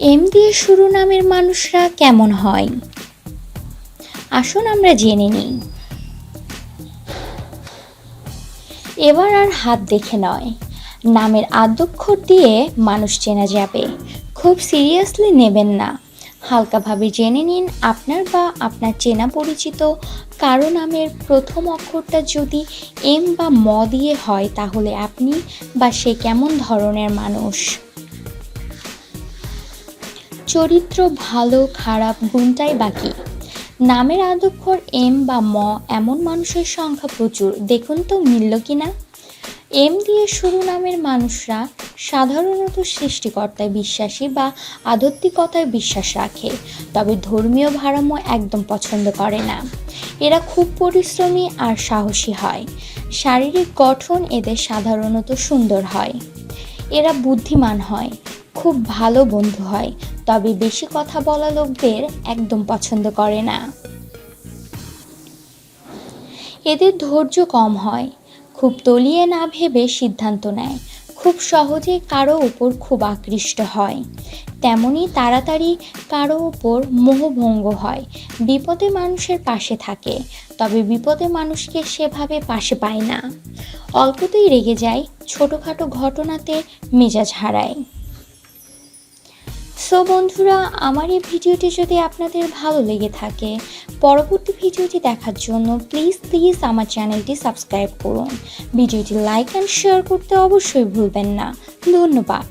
M দিয়ে শুরু নামের মানুষরা কেমন হয়? আসুন আমরা জেনে নিই। এবার আর হাত দেখে নয়। নামের আদ্যক্ষর দিয়ে মানুষ চেনা যাবে। খুব সিরিয়াসলি নেবেন না। হালকাভাবে জেনে নিন আপনার বা আপনার চেনা পরিচিত কারও নামের প্রথম অক্ষরটা যদি এম বা ম দিয়ে হয় তাহলে আপনি বা সে কেমন ধরনের মানুষ? চরিত্র ভালো, খারাপ গুণটাই বাকি। নামের আদক্ষর এম বা ম এমন মানুষের সংখ্যা প্রচুর, দেখুন তো মিলল কি না এম দিয়ে শুরু নামের মানুষরা সাধারণত সৃষ্টিকর্তায় বিশ্বাসী বা আধ্যাত্মিকতায় বিশ্বাস রাখে, তবে ধর্মীয় ভারসাম্য একদম পছন্দ করে না। এরা খুব পরিশ্রমী আর সাহসী হয়। শারীরিক গঠন এদের সাধারণত সুন্দর হয়। এরা বুদ্ধিমান হয়, খুব ভালো বন্ধু হয় তবে বেশি কথা বলা লোকদের একদম পছন্দ করে না। এদের ধৈর্য কম হয়। খুব তলিয়ে না ভেবে সিদ্ধান্ত নেয়। খুব সহজে কারও ওপর খুব আকৃষ্ট হয়। তেমনি তাড়াতাড়ি কারও ওপর মোহভঙ্গ হয়। বিপদে মানুষের পাশে থাকে, তবে বিপদে মানুষকে সেভাবে পাশে পায় না। অল্পতেই রেগে যায়, ছোটোখাটো ঘটনাতে মেজাজ হারায়। সো বন্ধুরা, আমার এই ভিডিওটি যদি আপনাদের ভালো লেগে থাকে, পরবর্তী ভিডিওটি দেখার জন্য প্লিজ প্লিজ আমার চ্যানেলটি সাবস্ক্রাইব করুন। ভিডিওটি লাইক অ্যান্ড শেয়ার করতে অবশ্যই ভুলবেন না। ধন্যবাদ।